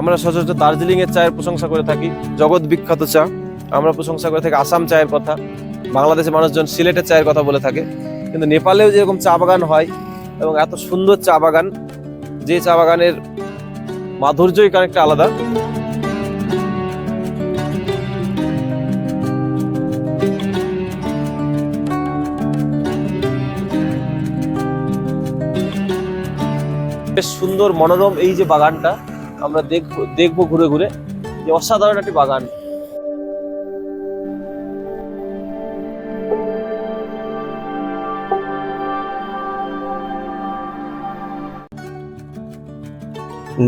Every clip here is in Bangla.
আমরা সচরাচর দার্জিলিং এর চায়ের প্রশংসা করে থাকি। জগৎ বিখ্যাত চা। আমরা প্রশংসা করে থাকি আসাম চায়ের কথা। বাংলাদেশের মানুষজন সিলেটের চায়ের কথা বলে থাকে। কিন্তু নেপালেও যেরকম চা বাগান হয় এবং এত সুন্দর চা বাগান, যে চা বাগানের মাধুর্যই কানেকটা আলাদা। বেশ সুন্দর, মনোরম এই যে বাগানটা আমরা দেখব দেখব ঘুরে ঘুরে যে অসাধারণ একটি বাগান।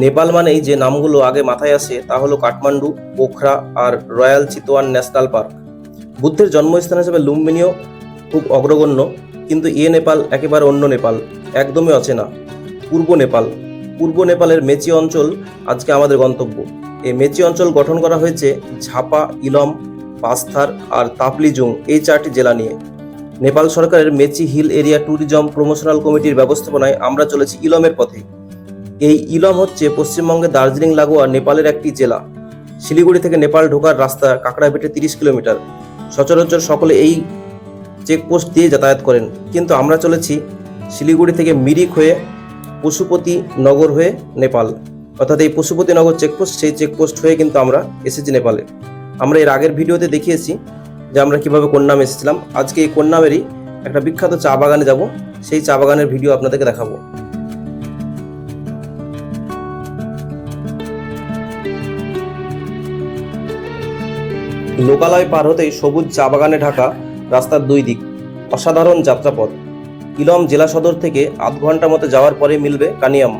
নেপাল মানেই যে নামগুলো আগে মাথায় আসে তা হলো কাঠমান্ডু, পোখরা আর রয়্যাল চিতোয়ান ন্যাশনাল পার্ক। বুদ্ধের জন্মস্থান হিসেবে লুম্বিনীও খুব অগ্রগণ্য, কিন্তু এ নেপাল একেবারে অন্য নেপাল, একদমই অচেনা, পূর্ব নেপাল। পূর্ব নেপালের মেচি অঞ্চল আজকে আমাদের গন্তব্য। এই মেচি অঞ্চল গঠন করা হয়েছে ঝাপা, ইলম পাস্থার আর তাপলিজুং এই চারটি জেলা নিয়ে। নেপাল সরকারের Mechi hill area tourism promotional কমিটির ব্যবস্থাপনায় আমরা চলেছি ইলমের পথে। এই ইলম হচ্ছে পশ্চিমবঙ্গে দার্জিলিং, লাগোয়া, নেপালের একটি জেলা। শিলিগুড়ি থেকে নেপাল ঢোকার রাস্তা কাঁকড়াপেটে তিরিশ কিলোমিটার। সচরাচর সকলে এই চেকপোস্ট দিয়ে যাতায়াত করেন। কিন্তু আমরা চলেছি শিলিগুড়ি থেকে মিরিক হয়ে পশুপতি নগর হয়ে নেপাল। অর্থাৎ এই পশুপতি নগর চেকপোস্ট সেই চেকপোস্ট হয়ে কিন্তু আমরা এসেছি নেপালে। আমরা এর আগের ভিডিওতে দেখিয়েছি যে আমরা কীভাবে কোন্নাম এসেছিলাম। আজকে এই কোন্নামেরই একটা বিখ্যাত চা বাগানে যাব। সেই চা বাগানের ভিডিও আপনাদেরকে দেখাবো। লোকালয় পার হতেই সবুজ চা বাগানে ঢাকা রাস্তার দুই দিক। অসাধারণ যাত্রাপথ। ইলম জেলা সদর থেকে আধ ঘণ্টা মতো যাওয়ার পরে মিলবে কানিয়াম।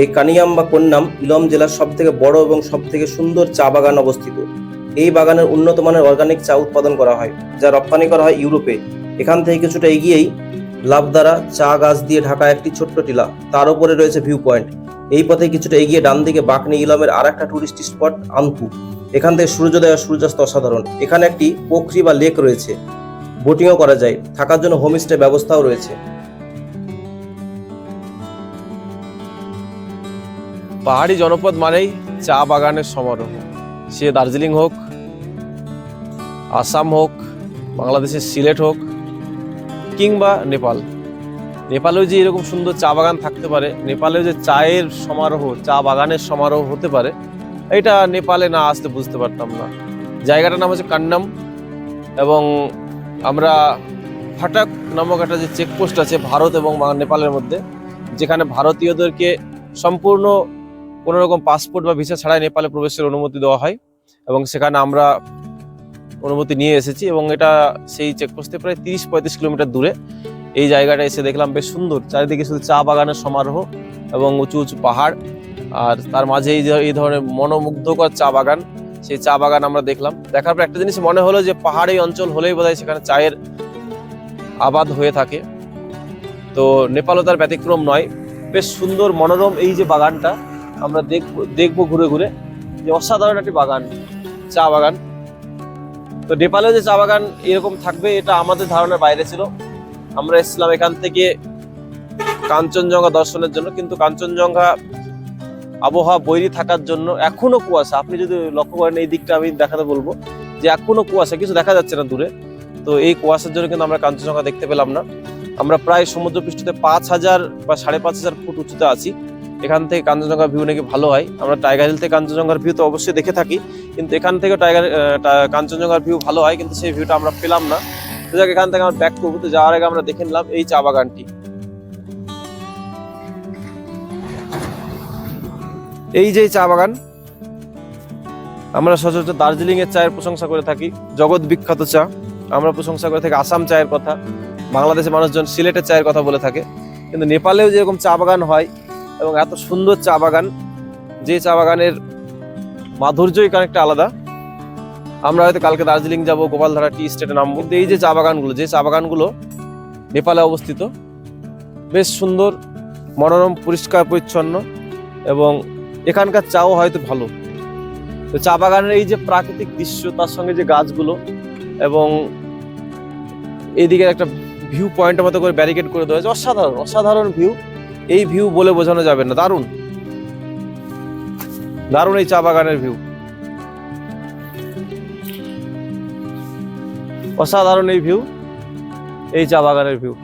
এই কানিয়াম বা কন্যাম ইলম জেলার সব থেকে বড় এবং সব থেকে সুন্দর চা বাগান অবস্থিত। এই বাগানের উন্নত মানের অর্গানিক চা উৎপাদন করা হয়, যা রপ্তানি করা হয় ইউরোপে। এখান থেকে কিছুটা এগিয়েই লাভদারা চা গাছ দিয়ে ঢাকা একটি ছোট্ট টিলা, তার উপরে রয়েছে ভিউ পয়েন্ট এই পথে কিছুটা এগিয়ে ডান দিকে বাকনি ইলমের আর একটা টুরিস্ট স্পট আনকু। এখান থেকে সূর্যোদয় আর সূর্যাস্ত অসাধারণ। এখানে একটি পোখরি বা লেক রয়েছে। বোটিংও করা যায়। থাকার জন্য হোমস্টে ব্যবস্থাও রয়েছে। পাহাড়ি জনপদ মানেই চা বাগানের সমারোহ। সে দার্জিলিং হোক, আসাম হোক, বাংলাদেশের সিলেট হোক, কিংবা নেপাল। নেপালেও যে এরকম সুন্দর চা বাগান থাকতে পারে, নেপালেও যে চায়ের সমারোহ, চা বাগানের সমারোহ হতে পারে, এটা নেপালে না আসতে বুঝতে পারতাম না। জায়গাটার নাম হচ্ছে কান্নাম এবং আমরা ফাটাক নামক একটা যে চেকপোস্ট আছে ভারত এবং নেপালের মধ্যে, যেখানে ভারতীয়দেরকে সম্পূর্ণ কোনো রকম পাসপোর্ট বা ভিসা ছাড়াই নেপালে প্রবেশের অনুমতি দেওয়া হয় এবং সেখানে আমরা অনুমতি নিয়ে এসেছি এবং এটা সেই চেকপোস্ট প্রায় তিরিশ পঁয়ত্রিশ কিলোমিটার দূরে। এই জায়গাটা এসে দেখলাম বেশ সুন্দর, চারিদিকে শুধু চা বাগানের সমারোহ এবং উঁচু উঁচু পাহাড়, আর তার মাঝে এই ধরনের মনোমুগ্ধকর চা বাগান। সেই চা বাগান আমরা দেখলাম। দেখার পর একটা জিনিস মনে হলো যে পাহাড়ি অঞ্চল হলেই বোধহয় সেখানে চায়ের আবাদ হয়ে থাকে। তো নেপালও তার ব্যতিক্রম নয়। বেশ সুন্দর, মনোরম এই যে বাগানটা আমরা দেখব দেখব ঘুরে ঘুরে যে অসাধারণ একটি বাগান, চা বাগান। তো নেপালে যে চা বাগান এরকম থাকবে, এটা আমাদের ধারণার বাইরে ছিল। আমরা এসেছিলাম এখান থেকে কাঞ্চনজঙ্ঘা দর্শনের জন্য, কিন্তু কাঞ্চনজঙ্ঘা আবহাওয়া বৈরী থাকার জন্য এখনও কুয়াশা। আপনি যদি লক্ষ্য করেন, এই দিকটা আমি দেখাতে বলব যে এখনও কুয়াশা, কিছু দেখা যাচ্ছে না দূরে। তো এই কুয়াশার জন্য কিন্তু আমরা কাঞ্চনজঙ্ঘা দেখতে পেলাম না। আমরা প্রায় সমুদ্রপৃষ্ঠতে পাঁচ হাজার বা সাড়ে পাঁচ হাজার ফুট উঁচুতে আছি। এখান থেকে কাঞ্চনজঙ্ঘার ভিউ নাকি ভালো হয়। আমরা টাইগার হিল থেকে কাঞ্চনজঙ্ঘার ভিউ তো অবশ্যই দেখে থাকি। কিন্তু এখান থেকে টাইগার কাঞ্চনজঙ্ঘার ভিউ ভালো হয়, কিন্তু সেই ভিউটা আমরা পেলাম না। তো যাক, এখান থেকে আমরা ব্যাক করব। তো যাওয়ার আগে আমরা দেখে নিলাম এই চা বাগানটি। এই যে চা বাগান, আমরা সচরাচর দার্জিলিং এর চায়ের প্রশংসা করে থাকি, জগৎ বিখ্যাত চা। আমরা প্রশংসা করে থাকি আসাম চায়ের কথা, বাংলাদেশের মানুষজন সিলেটের চায়ের কথা বলে থাকে। কিন্তু নেপালেও যেরকম চা বাগান হয় এবং এত সুন্দর চা বাগান, যে চা বাগানের মাধুর্যই কানেকটা আলাদা। আমরা হয়তো কালকে দার্জিলিং যাব, গোপালধারা টি স্টেটে নামবো এই যে চা বাগানগুলো, যে চা বাগানগুলো নেপালে অবস্থিত, বেশ সুন্দর, মনোরম, পরিষ্কার, পরিচ্ছন্ন এবং এখানকার চাও হয়তো ভালো। তো চা বাগানের এই যে প্রাকৃতিক দৃশ্য, তার সঙ্গে যে গাছগুলো এবং এইদিকে একটা ভিউ পয়েন্টের মতো করে ব্যারিকেড করে দেওয়া হয়েছে, অসাধারণ অসাধারণ ভিউ এই ভিউ বলে বোঝানো যাবে না, দারুণ। দারুণ এই চা বাগানের ভিউ অসাধারণ এই ভিউ এই চা বাগানের ভিউ